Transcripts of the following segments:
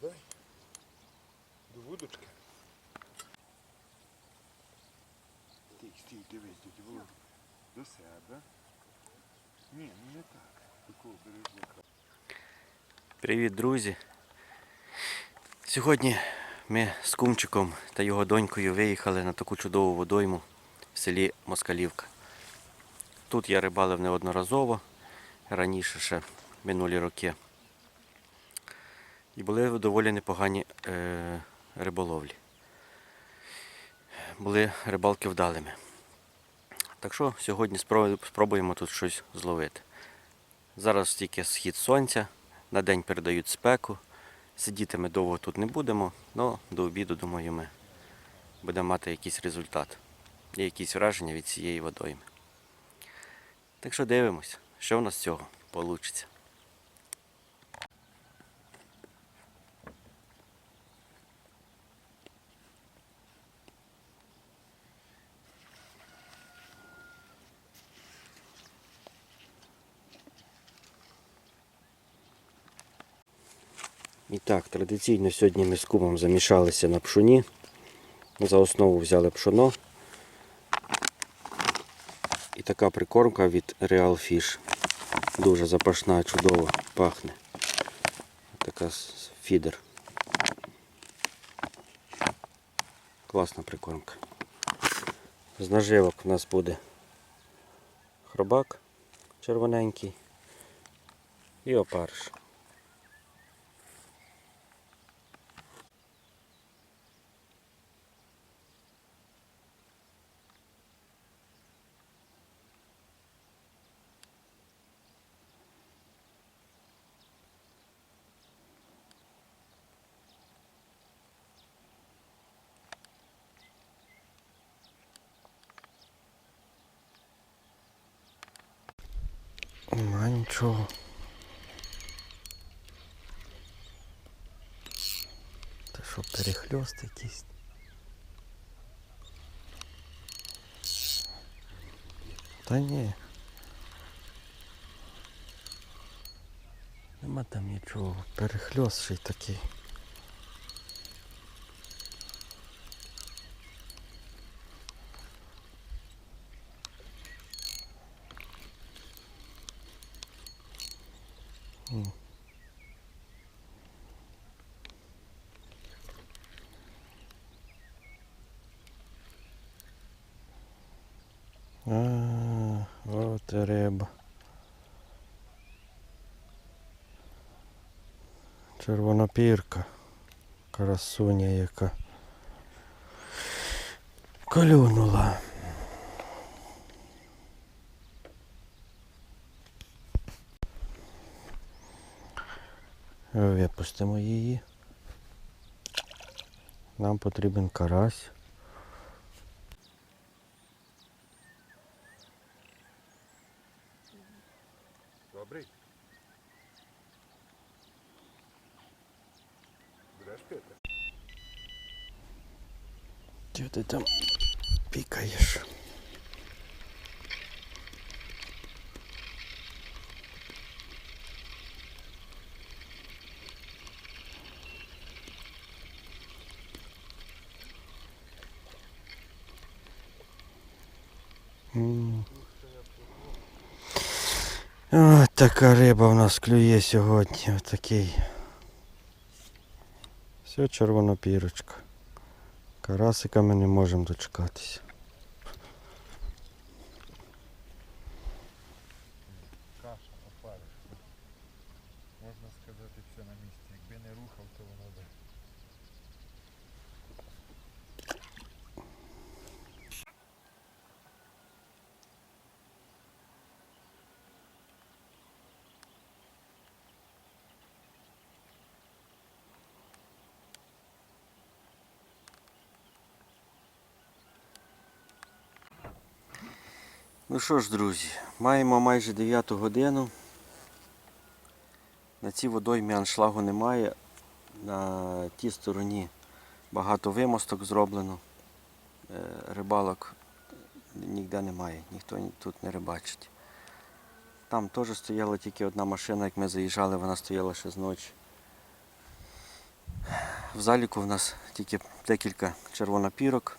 туди. До вудочки. Стій, стій, дивись, дядь Володя. До себе. Ні, ну не так. Такого бережника. Привіт, друзі! Сьогодні ми з кумчиком та його донькою виїхали на таку чудову водойму в селі Москалівка. Тут я рибалив неодноразово, раніше ще минулі роки. І були доволі непогані е, риболовлі. Були рибалки вдалими. Так що сьогодні спробуємо тут щось зловити. Зараз тільки схід сонця, на день передають спеку. Сидіти ми довго тут не будемо, але до обіду, думаю, ми будемо мати якийсь результат і якісь враження від цієї водойми. Так що дивимось, що в нас з цього вийде. І так, традиційно сьогодні ми з кумом замішалися на пшоні. За основу взяли пшоно. І така прикормка від Real Fish. Дуже запашна, чудово пахне. Така фідер. Класна прикормка. З наживок у нас буде хробак червоненький і опариш. Нема нічого. Та що, перехльост якийсь? Та ні. Нема там нічого. Перехльост ще й такий. А, от риба. Червонопірка. Красуня яка. Клюнула. Випустимо її. Нам потрібен карась. Чого ти там пікаєш? Така риба в нас клює сьогодні. Отакий. Все червонопірочка. Карасика ми не можемо дочекатися. Ну що ж, друзі, маємо майже 9 годину. На цій водоймі аншлагу немає. На тій стороні багато вимосток зроблено. Е, Рибалок ніде немає, ніхто тут не рибачить. Там теж стояла тільки одна машина, як ми заїжджали, вона стояла ще з ночі. В заліку в нас тільки декілька червонопірок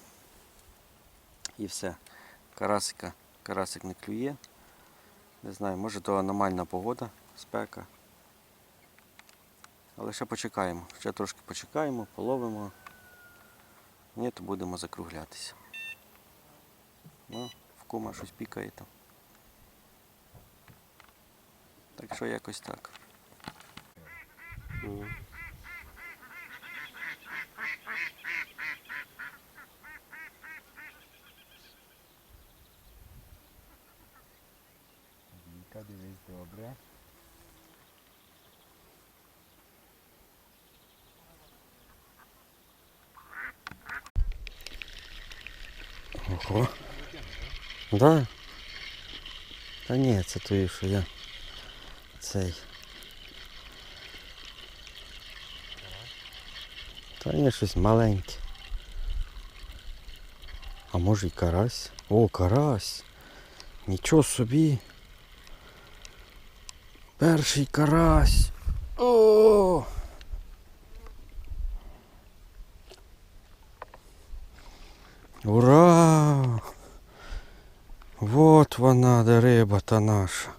і все. Карасика, карасик не клює. Не знаю, може то аномальна погода, спека. Але ще почекаємо. Ще трошки почекаємо, половимо. Ні, то будемо закруглятися. Ну, в кума щось пікає там. Так що якось так. Ого. Да. Та ні, це той, що я цей. Та ні, щось маленьке. А може й карась? О, карась. Нічого собі. Перший карась. О! Ура! Вот вона, де риба та наша.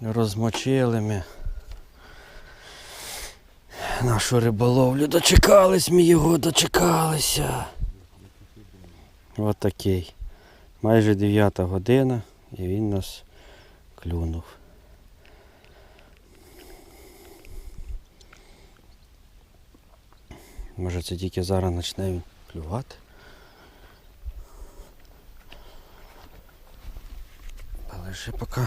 Розмочили ми нашу риболовлю. Дочекались ми його, дочекалися. От такий. Майже 9 година і він нас клюнув. Може це тільки зараз почне він клювати. Але ще поки.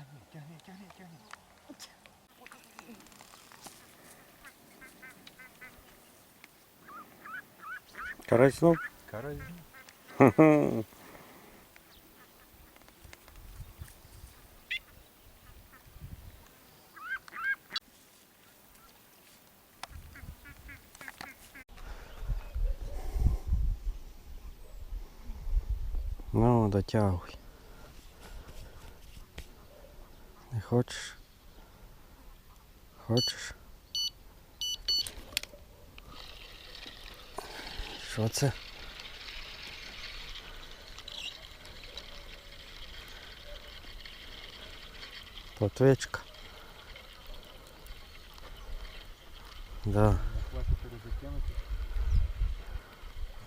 Тягни, тягни, тягни, тягни. Карась знов? Карась. Ну, дотягуй. Хочеш? Хочеш? Що це? Плотвичка. Да.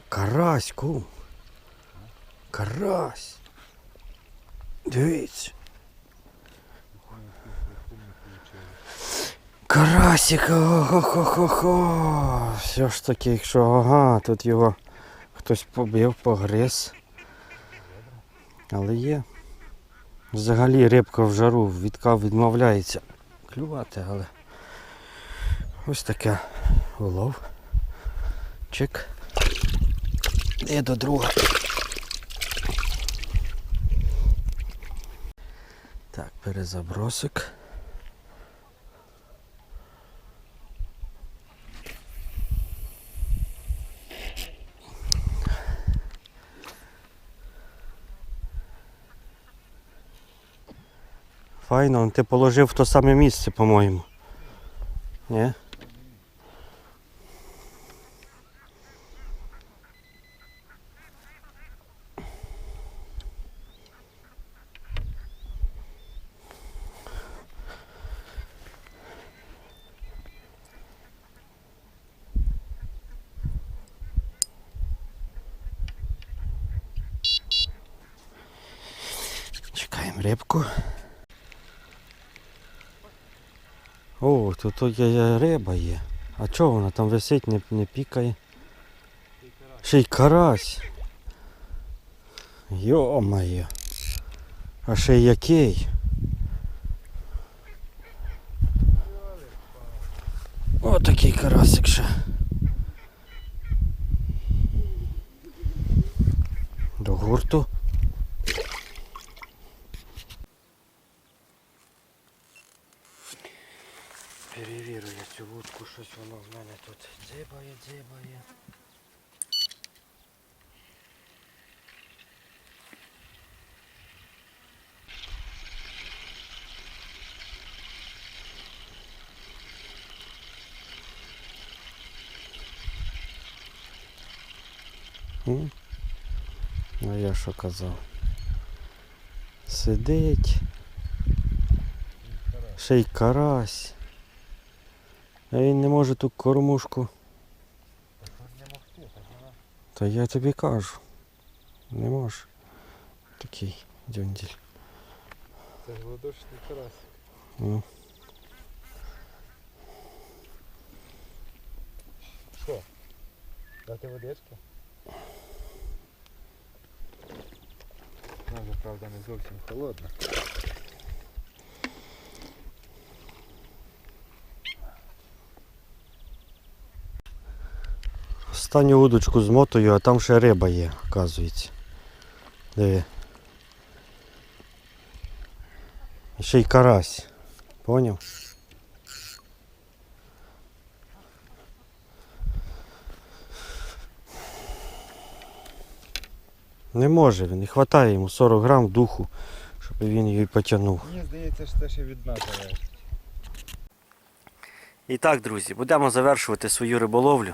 Карась, кум. Карась. Дивіться. Карасик, хо-хо-хо-хо. Все ж таки, якщо ага, тут його хтось побив, погриз. Але є. Взагалі рибка в жару відка відмовляється клювати, але ось таке улов. Чик. І до друга. Так, перезабросик. Файно. Ти положив в то саме місце, по-моєму. Ні? Чекаємо рибку. О, тут то є, риба є. А чого вона там висить, не, не пікає? Ще й карась. Йо-моє. А ще й який? О, такий карасик ще. До гурту. Перевірю я цю вудку, щось воно в мене тут дзибає. М? А я що казав? Сидить. Ще й карась. А він не може ту кормушку. Та я тобі кажу. Не може. Такий дюнділь. Це ж ладошний карасик. Ну. Що? Дати водички? Вона вже, правда, не зовсім холодна. Останню удочку змотую, а там ще риба є, оказується. Диви. Ще й карась. Поняв? Не може він, не вистачає йому 40 грам духу, щоб він її потягнув. Мені здається, що це ще від нас залежить. І так, друзі, будемо завершувати свою риболовлю.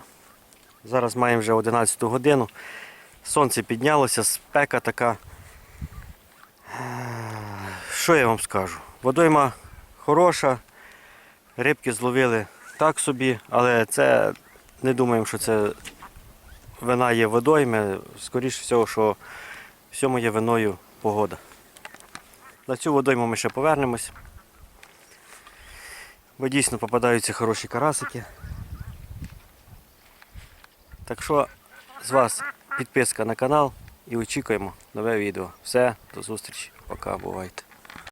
Зараз маємо вже 11 годину. Сонце піднялося, спека така. Що я вам скажу? Водойма хороша, рибки зловили так собі, але це не думаємо, що це вина є водойми. Скоріше всього, що всьому є виною погода. На цю водойму ми ще повернемось. Бо дійсно попадаються хороші карасики. Так що з вас підписка на канал і очікуємо нове відео. Все, до зустрічі. Пока, бувайте.